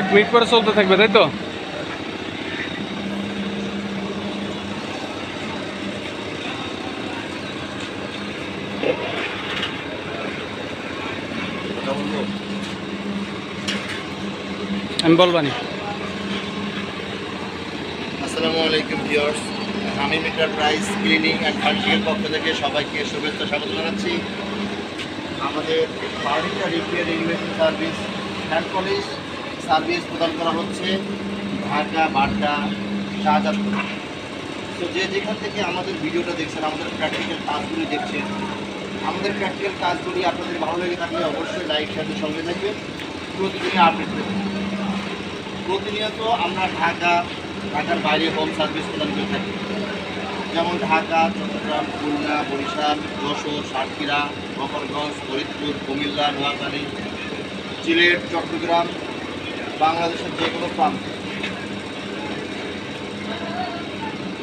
এক মিনিট পরে চলতে থাকবে, তাই তো? আমি বলবানি আসসালামু আলাইকুম, ভিউয়ার্স। আমি মিটার প্রাইস ক্লিনিং অ্যান্ড ফার্নিচারের পক্ষ থেকে সবাইকে শুভেচ্ছা, স্বাগত জানাচ্ছি। আমাদের furniture repair renovation service hand polish service প্রদান করা হচ্ছে ঢাকা, বাড্ডা, শাহজাদপুর। তো যে যেখান থেকে আমাদের ভিডিওটা দেখছেন, আমাদের প্র্যাকটিক্যাল কাজগুলি দেখছেন, আমাদের প্র্যাকটিক্যাল কাজগুলি আপনাদের ভালো লেগে থাকলে অবশ্যই লাইক সাথে সঙ্গে থাকবেন। প্রতিদিনই আপডেট দেবেন প্রতিনিয়ত আমরা ঢাকা, ঢাকার বাইরে হোম সার্ভিস প্রদান করে থাকি। যেমন ঢাকা, চট্টগ্রাম, খুলনা, বরিশাল, যশোর, সাতক্ষীরা গোপালগঞ্জ ফরিদপুর, কুমিল্লা, নোয়াখালী, সিলেট, চট্টগ্রাম বাংলাদেশের যে কোনো প্রান্ত।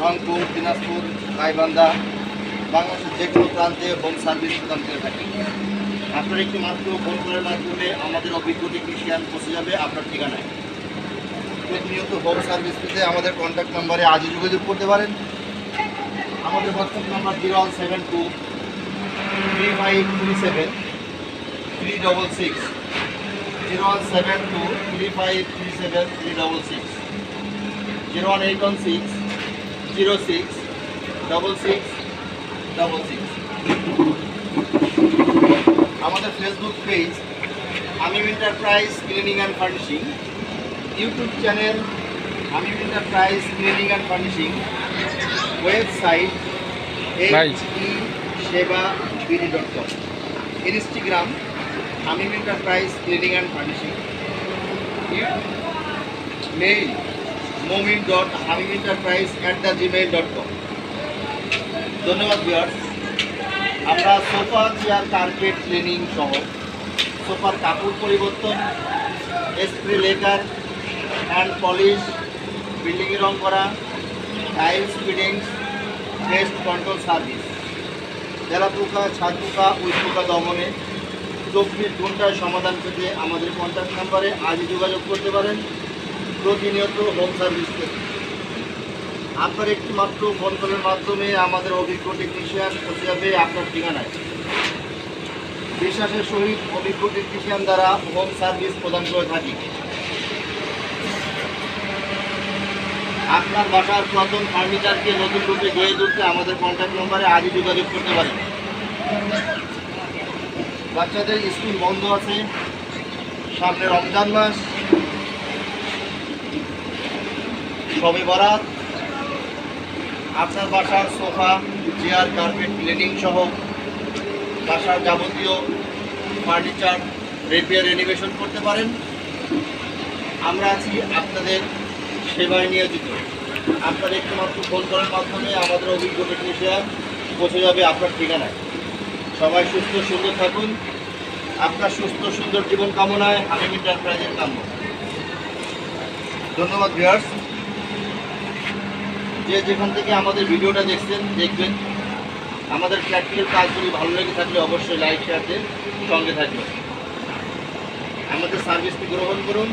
রংপুর, দিনাজপুর, গাইবান্ধা, বাংলাদেশের যে কোনো প্রান্তে হোম সার্ভিস প্রদান করে থাকি। আপনার একটি মাত্র ফোন করার মাধ্যমে আমাদের অভিজ্ঞ টেকনিশিয়ান পৌঁছে যাবে আপনার ঠিকানায়। প্রতিনিয়ত হোম সার্ভিস পেতে আমাদের কন্ট্যাক্ট নাম্বারে আজই যোগাযোগ করতে পারেন। আমাদের WhatsApp number zero one seven two three five three seven three double six zero one seven two three five three seven three double six zero one eight one six zero six double six double six আমাদের Facebook page আমি enterprise cleaning and furnishing YouTube channel আমি enterprise cleaning and furnishing website ভাই। H E সেবা BD dot com Instagram আমি enterprise cleaning and furnishing mail Momin dot Hamim enterprise at the Gmail dot com ধন্যবাদ বিয়ার্স আমরা sofa chair carpet cleaning সহ সোফার কাপড় পরিবর্তন স্প্রে লেকার হ্যান্ড পলিশ বিল্ডিংয়ে রং করা tiles fittings pest control service তেলা পোকা ছাদ পোকা উই পোকা দমনে চব্বিশ ঘন্টায় সমাধান পেতে আমাদের কন্ট্যাক্ট নাম্বারে আজই যোগাযোগ করতে পারেন। প্রতিনিয়ত হোম সার্ভিস থেকে। আপনার একটি মাত্র ফোন কলের মাধ্যমে আমাদের অভিজ্ঞ টেকনিশিয়ান পৌঁছে যাবে আপনার ঠিকানায়। বিশ্বাসের সহিত অভিজ্ঞ টেকনিশিয়ান দ্বারা হোম সার্ভিস প্রদান করে থাকি। আপনার বাসার পুরাতন ফার্নিচারকে নতুন রূপে গড়ে তুলতে আমাদের কন্ট্যাক্ট নম্বরে আজই যোগাযোগ করতে পারেন। বাচ্চাদের স্কুল বন্ধ আছে। সামনে রমজান মাস। সবে বরাত। আপনার বাসার সোফা, চেয়ার, কার্পেট, ক্লিনিং সহ বাসার যাবতীয় ফার্নিচার রিপেয়ার রেনোভেশন করতে পারেন। আমরা আছি আপনাদের সেবায় নিয়োজিত। আপনার একটিমাত্র ফোন করার মাধ্যমে আমাদের অভিজ্ঞ টেকনিশিয়ান পৌঁছে যাবে আপনার ঠিকানায়। সবাই সুস্থ, সুন্দর থাকুন। আপনার সুস্থ, সুন্দর জীবন কামনায় হামিম এন্টারপ্রাইজের কাম্য ধন্যবাদ ভিউয়ার্স যে যেখান থেকে আমাদের ভিডিওটা দেখছেন, দেখবেন। আমাদের প্র্যাকটিক্যাল কাজগুলি ভালো লেগে থাকলে অবশ্যই লাইক শেয়ার দেন সঙ্গে থাকবেন। আমাদের সার্ভিসটি গ্রহণ করুন।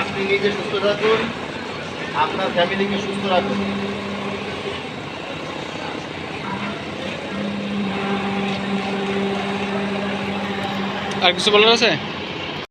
আপনি নিজে সুস্থ থাকুন। আপনার ফ্যামিলিকে সুস্থ রাখুন। আর কিছু বলার আছে?